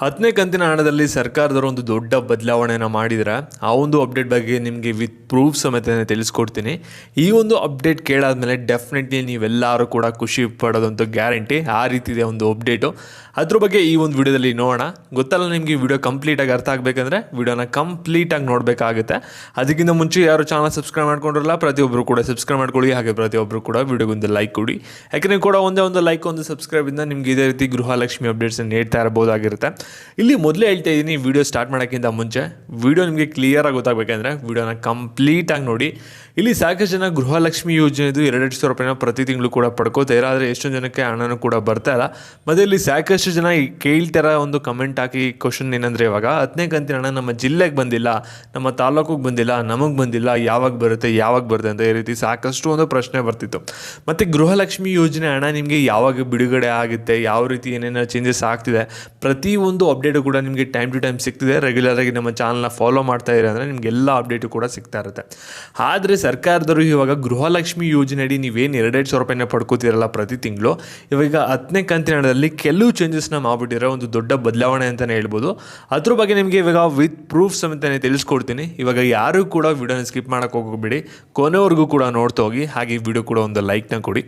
ಹತ್ತನೇ ಕಂತಿನ ಹಣದಲ್ಲಿ ಸರ್ಕಾರದವರು ಒಂದು ದೊಡ್ಡ ಬದಲಾವಣೆಯನ್ನು ಮಾಡಿದರೆ, ಆ ಒಂದು ಅಪ್ಡೇಟ್ ಬಗ್ಗೆ ನಿಮಗೆ ವಿತ್ ಪ್ರೂಫ್ ಸಮೇತ ತಿಳಿಸ್ಕೊಡ್ತೀನಿ. ಈ ಒಂದು ಅಪ್ಡೇಟ್ ಕೇಳಾದ್ಮೇಲೆ ಡೆಫಿನೆಟ್ಲಿ ನೀವೆಲ್ಲರೂ ಕೂಡ ಖುಷಿ ಪಡೋದಂತ ಗ್ಯಾರಂಟಿ ಆ ರೀತಿ ಇದೆ ಒಂದು ಅಪ್ಡೇಟು. ಅದ್ರ ಬಗ್ಗೆ ಈ ಒಂದು ವಿಡಿಯೋದಲ್ಲಿ ನೋಡೋಣ. ಗೊತ್ತಲ್ಲ ನಿಮಗೆ ವಿಡಿಯೋ ಕಂಪ್ಲೀಟಾಗಿ ಅರ್ಥ ಆಗಬೇಕಂದ್ರೆ ವಿಡಿಯೋನ ಕಂಪ್ಲೀಟಾಗಿ ನೋಡಬೇಕಾಗುತ್ತೆ. ಅದಕ್ಕಿಂತ ಮುಂಚೆ ಯಾರು ಚಾನಲ್ ಸಬ್ಸ್ಕ್ರೈಬ್ ಮಾಡ್ಕೊಂಡಿರಲ್ಲ ಪ್ರತಿಯೊಬ್ಬರು ಕೂಡ ಸಬ್ಸ್ಕ್ರೈಬ್ ಮಾಡ್ಕೊಳ್ಳಿ. ಹಾಗೆ ಪ್ರತಿಯೊಬ್ಬರು ಕೂಡ ವಿಡಿಯೋಗೊಂದು ಲೈಕ್ ಕೊಡಿ. ಯಾಕೆಂದರೆ ಕೂಡ ಒಂದೇ ಒಂದು ಲೈಕ್ ಒಂದು ಸಬ್ಸ್ಕ್ರೈಬಿಂದ ನಿಮಗೆ ಇದೇ ರೀತಿ ಗೃಹಲಕ್ಷ್ಮಿ ಅಪ್ಡೇಟ್ಸನ್ನು ನೀಡ್ತಾ ಇರಬಹುದಾಗಿರುತ್ತೆ. ಇಲ್ಲಿ ಮೊದಲೇ ಹೇಳ್ತಾ ಇದ್ದೀನಿ ವಿಡಿಯೋ ಸ್ಟಾರ್ಟ್ ಮಾಡೋಕ್ಕಿಂತ ಮುಂಚೆ. ವಿಡಿಯೋ ನಿಮಗೆ ಕ್ಲಿಯರಾಗಿ ಗೊತ್ತಾಗಬೇಕಂದ್ರೆ ವಿಡಿಯೋನ ಕಂಪ್ಲೀಟಾಗಿ ನೋಡಿ. ಇಲ್ಲಿ ಸಾಕಷ್ಟು ಜನ ಗೃಹಲಕ್ಷ್ಮಿ ಯೋಜನೆದು ಎರಡೆರಡು ಸಾವಿರ ರೂಪಾಯಿನ ಪ್ರತಿ ತಿಂಗಳು ಕೂಡ ಪಡ್ಕೋತಾರೆ ಆದರೆ ಎಷ್ಟೊಂದು ಜನಕ್ಕೆ ಹಣನೂ ಕೂಡ ಬರ್ತಾ ಇಲ್ಲ. ಮತ್ತು ಇಲ್ಲಿ ಸಾಕಷ್ಟು ಜನ ಕೇಳ್ತಾರ ಒಂದು ಕಮೆಂಟ್ ಹಾಕಿ ಕ್ವಶನ್ ಏನಂದರೆ ಇವಾಗ ಹತ್ತನೇ ಕಂತಿನ ಹಣ ನಮ್ಮ ಜಿಲ್ಲೆಗೆ ಬಂದಿಲ್ಲ, ನಮ್ಮ ತಾಲೂಕಿಗೆ ಬಂದಿಲ್ಲ, ನಮಗೆ ಬಂದಿಲ್ಲ, ಯಾವಾಗ ಬರುತ್ತೆ ಯಾವಾಗ ಬರುತ್ತೆ ಅಂತ ಈ ರೀತಿ ಸಾಕಷ್ಟು ಒಂದು ಪ್ರಶ್ನೆ ಬರ್ತಿತ್ತು. ಮತ್ತು ಗೃಹಲಕ್ಷ್ಮಿ ಯೋಜನೆ ಹಣ ನಿಮಗೆ ಯಾವಾಗ ಬಿಡುಗಡೆ ಆಗುತ್ತೆ, ಯಾವ ರೀತಿ ಏನೇನೋ ಚೇಂಜಸ್ ಆಗ್ತಿದೆ, ಪ್ರತಿ ಒಂದು ಅಪ್ಡೇಟು ಕೂಡ ನಿಮಗೆ ಟೈಮ್ ಟು ಟೈಮ್ ಸಿಗ್ತಿದೆ. ರೆಗ್ಯುಲರಾಗಿ ನಮ್ಮ ಚಾನಲ್ನ ಫಾಲೋ ಮಾಡ್ತಾ ಇರಿ ಅಂದರೆ ನಿಮಗೆಲ್ಲ ಅಪ್ಡೇಟು ಕೂಡ ಸಿಗ್ತಾ ಇರುತ್ತೆ. ಆದರೆ ಸರ್ಕಾರದವರು ಇವಾಗ ಗೃಹಲಕ್ಷ್ಮಿ ಯೋಜನೆ ಅಡಿ ನೀವೇನು ಎರಡೆರಡು ಸಾವಿರ ರೂಪಾಯಿನ ಪಡ್ಕೋತಿರಲ್ಲ ಪ್ರತಿ ತಿಂಗಳು, ಇವಾಗ ಹತ್ತನೇ ಕಂತಿನ ಹಣದಲ್ಲಿ ಕೆಲವು ಚೇಂಜಸ್ನ ಮಾಡಿಬಿಟ್ಟಿರೋ ಒಂದು ದೊಡ್ಡ ಬದಲಾವಣೆ ಅಂತಲೇ ಹೇಳ್ಬೋದು. ಅದ್ರ ಬಗ್ಗೆ ನಿಮಗೆ ಇವಾಗ ವಿತ್ ಪ್ರೂಫ್ ಸಮೇತ ತಿಳಿಸ್ಕೊಡ್ತೀನಿ. ಇವಾಗ ಯಾರು ಕೂಡ ವಿಡಿಯೋನ ಸ್ಕಿಪ್ ಮಾಡೋಕೆ ಹೋಗಬೇಡಿ. ಕೊನೆವರೆಗೂ ಕೂಡ ನೋಡ್ತಾ ಹೋಗಿ. ಹಾಗೆ ವಿಡಿಯೋ ಕೂಡ ಒಂದು ಲೈಕ್ನ ಕೊಡಿ.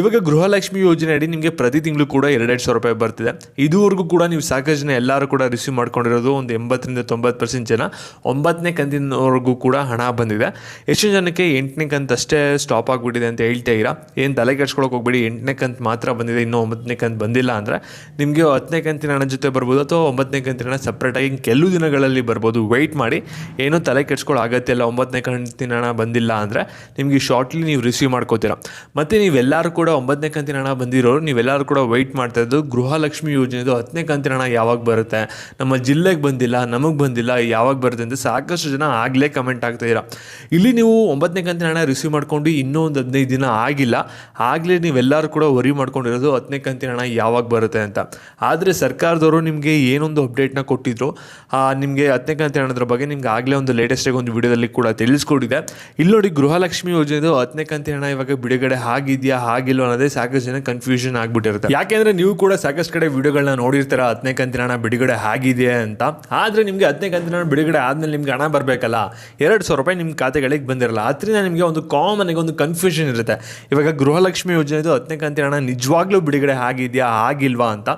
ಇವಾಗ ಗೃಹಲಕ್ಷ್ಮಿ ಯೋಜನೆ ಅಡಿ ನಿಮಗೆ ಪ್ರತಿ ತಿಂಗಳು ಕೂಡ ಎರಡೆರಡು ಸಾವಿರ ರೂಪಾಯಿ ಬರ್ತಿದೆ. ಇದುವರೆಗೂ ಕೂಡ ನೀವು ಸಾಕಷ್ಟು ಜನ ಎಲ್ಲರೂ ಕೂಡ ರಿಸೀವ್ ಮಾಡ್ಕೊಂಡಿರೋದು ಒಂದು ಎಂಬತ್ತರಿಂದ ತೊಂಬತ್ತು ಪರ್ಸೆಂಟ್ ಜನ. ಒಂಬತ್ತನೇ ಕಂತಿನವರೆಗೂ ಕೂಡ ಹಣ ಬಂದಿದೆ. ಎಷ್ಟು ಜನಕ್ಕೆ ಎಂಟನೇ ಕಂತು ಅಷ್ಟೇ ಸ್ಟಾಪ್ ಆಗಿಬಿಟ್ಟಿದೆ ಅಂತ ಹೇಳ್ತಾ ಇರಾ? ಏನು ತಲೆ ಕೆಡ್ಸ್ಕೊಳಕ್ಕೆ ಹೋಗ್ಬೇಡಿ, ಎಂಟನೇ ಕಂತು ಮಾತ್ರ ಬಂದಿದೆ, ಇನ್ನೂ ಒಂಬತ್ತನೇ ಕಂತು ಬಂದಿಲ್ಲ ಅಂದರೆ ನಿಮಗೆ ಹತ್ತನೇ ಕಂತಿನ ಹಣ ಜೊತೆ ಬರ್ಬೋದು ಅಥವಾ ಒಂಬತ್ತನೇ ಕಂತಿನ ಹಣ ಸಪ್ರೇಟಾಗಿ ಕೆಲವು ದಿನಗಳಲ್ಲಿ ಬರ್ಬೋದು. ವೆಯ್ಟ್ ಮಾಡಿ, ಏನೂ ತಲೆ ಕೆಡ್ಸ್ಕೊಳ್ಳೋ ಆಗತ್ತೆ ಇಲ್ಲ ಒಂಬತ್ತನೇ ಕಂತಿನ ಹಣ ಬಂದಿಲ್ಲ ಅಂದರೆ ನಿಮಗೆ ಶಾರ್ಟ್ಲಿ ನೀವು ರಿಸೀವ್ ಮಾಡ್ಕೋತೀರ. ಮತ್ತು ನೀವೆಲ್ಲರೂ ಕೂಡ ಒಂಬತ್ತನೇ ಕಂತಿನ ಹಣ ಬಂದಿರೋರು, ನೀವೆಲ್ಲರೂ ಕೂಡ ವೆಯ್ಟ್ ಮಾಡ್ತಾ ಇದ್ದು ಗೃಹಲಕ್ಷ್ಮಿ ಯೋಜನೆದು ಹತ್ತನೇ ಕಂತಿನ ಹಣ ಯಾವಾಗ ಬರುತ್ತೆ ನಮ್ಮ ಜಿಲ್ಲೆಗೆ ಬಂದಿಲ್ಲ, ನಮಗೆ ಬಂದಿಲ್ಲ ಯಾವಾಗ ಬರುತ್ತೆ ಅಂತ ಸಾಕಷ್ಟು ಜನ ಆಗಲೇ ಕಮೆಂಟ್ ಆಗ್ತಾಯಿರ ಇಲ್ಲಿ ನೀವು ಒಂಬತ್ತನೇ ಕಂತಿನ ಹಣ ರಿಸೀವ್ ಮಾಡ್ಕೊಂಡು ಇನ್ನೂ ಒಂದು ಹದಿನೈದು ದಿನ ಆಗಿಲ್ಲ, ಆಗಲೇ ನೀವೆಲ್ಲರೂ ಕೂಡ ವರಿ ಮಾಡ್ಕೊಂಡಿರೋದು ಹತ್ತನೇ ಕಂತಿನ ಹಣ ಯಾವಾಗ ಬರುತ್ತೆ ಅಂತ. ಆದರೆ ಸರ್ಕಾರದವರು ನಿಮಗೆ ಏನೊಂದು ಅಪ್ಡೇಟ್ನ ಕೊಟ್ಟಿದ್ರು ನಿಮಗೆ ಹತ್ತನೇ ಕಂತಿನ ಹಣದ್ರ ಬಗ್ಗೆ ನಿಮ್ಗೆ ಆಗಲೇ ಒಂದು ಲೇಟೆಸ್ಟಾಗಿ ಒಂದು ವಿಡಿಯೋದಲ್ಲಿ ಕೂಡ ತಿಳಿಸ್ಕೊಟ್ಟಿದೆ ಇಲ್ಲಿ ನೋಡಿ ಗೃಹಲಕ್ಷ್ಮಿ ಯೋಜನೆದು ಹತ್ತನೇ ಕಂತಿನ ಹಣ ಇವಾಗ ಬಿಡುಗಡೆ ಆಗಿದೆಯಾ ಆಗಿಲ್ಲ ಅನ್ನೋದೇ ಸಾಕಷ್ಟು ಜನ ಕನ್ಫ್ಯೂಷನ್ ಆಗಿಬಿಟ್ಟಿರುತ್ತೆ. ಯಾಕೆಂದ್ರೆ ನೀವು ಕೂಡ ಸಾಕಷ್ಟು ಕಡೆ ವಿಡಿಯೋಗಳನ್ನ ನೋಡಿರ್ತಾರೆ ಹತ್ತನೇ ಕಂತಿನ ಹಣ ಬಿಡುಗಡೆ ಆಗಿದೆ ಅಂತ. ಆದರೆ ನಿಮಗೆ ಹತ್ತನೇ ಕಂತಿನ ಹಣ ಬಿಡುಗಡೆ ಆದಮೇಲೆ ನಿಮಗೆ ಹಣ ಬರಬೇಕಲ್ಲ? ಎರಡು ಸಾವಿರ ರೂಪಾಯಿ ನಿಮ್ಮ ಖಾತೆಗಳಿಗೆ ಬಂದಿರಲ್ಲ. ಅದರಿಂದ ನಿಮಗೆ ಒಂದು ಕಾಮನ್ ಆಗಿ ಒಂದು ಕನ್ಫ್ಯೂಷನ್ ಇರುತ್ತೆ. ಇವಾಗ ಗೃಹಲಕ್ಷ್ಮಿ ಯೋಜನೆದು ಹತ್ತನೇ ಕಂತಿನ ಹಣ ನಿಜವಾಗ್ಲೂ ಬಿಡುಗಡೆ ಆಗಿದೆಯಾ, ಆಗಿಲ್ವಾ ಅಂತ.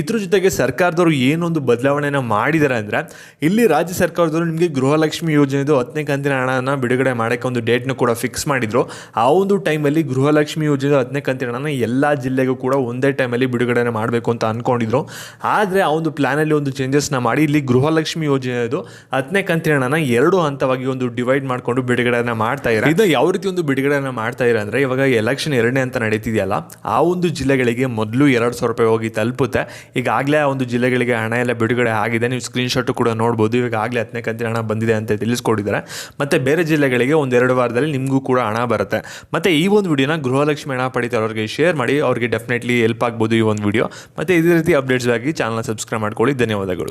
ಇದ್ರ ಜೊತೆಗೆ ಸರ್ಕಾರದವರು ಏನೊಂದು ಬದಲಾವಣೆನ ಮಾಡಿದ್ದಾರೆ ಅಂದರೆ, ಇಲ್ಲಿ ರಾಜ್ಯ ಸರ್ಕಾರದವರು ನಿಮಗೆ ಗೃಹಲಕ್ಷ್ಮಿ ಯೋಜನೆದು ಹತ್ತನೇ ಕಂತಿನ ಹಣನ ಬಿಡುಗಡೆ ಮಾಡೋಕ್ಕೆ ಒಂದು ಡೇಟ್ನ ಕೂಡ ಫಿಕ್ಸ್ ಮಾಡಿದರು. ಆ ಒಂದು ಟೈಮಲ್ಲಿ ಗೃಹಲಕ್ಷ್ಮಿ ಯೋಜನೆ ಹತ್ತನೇ ಕಂತಿನ ಹಣನ ಎಲ್ಲ ಜಿಲ್ಲೆಗೂ ಕೂಡ ಒಂದೇ ಟೈಮಲ್ಲಿ ಬಿಡುಗಡೆ ಮಾಡಬೇಕು ಅಂತ ಅಂದ್ಕೊಂಡಿದ್ರು ಆದರೆ ಆ ಒಂದು ಪ್ಲ್ಯಾನಲ್ಲಿ ಒಂದು ಚೇಂಜಸ್ನ ಮಾಡಿ, ಇಲ್ಲಿ ಗೃಹಲಕ್ಷ್ಮಿ ಯೋಜನೆದು ಹತ್ತನೇ ಕಂತಿನ ಹಣನ ಎರಡು ಹಂತವಾಗಿ ಒಂದು ಡಿವೈಡ್ ಮಾಡಿಕೊಂಡು ಬಿಡುಗಡೆನ ಮಾಡ್ತಾ ಇದ್ದಾರೆ ಇದು ಯಾವ ರೀತಿ ಒಂದು ಬಿಡುಗಡೆನ ಮಾಡ್ತಾ ಇರೋ ಅಂದರೆ, ಇವಾಗ ಎಲೆಕ್ಷನ್ ಎರಡನೇ ಅಂತ ನಡೀತಿದೆಯಲ್ಲ, ಆ ಒಂದು ಜಿಲ್ಲೆಗಳಿಗೆ ಮೊದಲು ಎರಡು ಸಾವಿರ ರೂಪಾಯಿ ಹೋಗಿ ತಲುಪುತ್ತೆ. ಈಗಾಗಲೇ ಆ ಒಂದು ಜಿಲ್ಲೆಗಳಿಗೆ ಹಣ ಎಲ್ಲ ಬಿಡುಗಡೆ ಆಗಿದೆ. ನೀವು ಸ್ಕ್ರೀನ್ಶಾಟು ಕೂಡ ನೋಡ್ಬೋದು. ಈಗಾಗಲೇ ಹತ್ತನೇ ಕಂತಿನ ಹಣ ಬಂದಿದೆ ಅಂತ ತಿಳಿಸ್ಕೊಟ್ಟಿದ್ದಾರೆ ಮತ್ತು ಬೇರೆ ಜಿಲ್ಲೆಗಳಿಗೆ ಒಂದೆರಡು ವಾರದಲ್ಲಿ ನಿಮಗೂ ಕೂಡ ಹಣ ಬರುತ್ತೆ. ಮತ್ತು ಈ ಒಂದು ವಿಡಿಯೋನ ಗೃಹಲಕ್ಷ್ಮಿ ಹಣ ಪಡಿತಾರವ್ರಿಗೆ ಶೇರ್ ಮಾಡಿ, ಅವ್ರಿಗೆ ಡೆಫಿನೆಟ್ಲಿ ಹೆಲ್ಪ್ ಆಗ್ಬೋದು ಈ ಒಂದು ವಿಡಿಯೋ. ಮತ್ತು ಇದೇ ರೀತಿ ಅಪ್ಡೇಟ್ಸ್ಗಾಗಿ ಚಾನಲ್ನ ಸಬ್ಸ್ಕ್ರೈಬ್ ಮಾಡ್ಕೊಳ್ಳಿ. ಧನ್ಯವಾದಗಳು.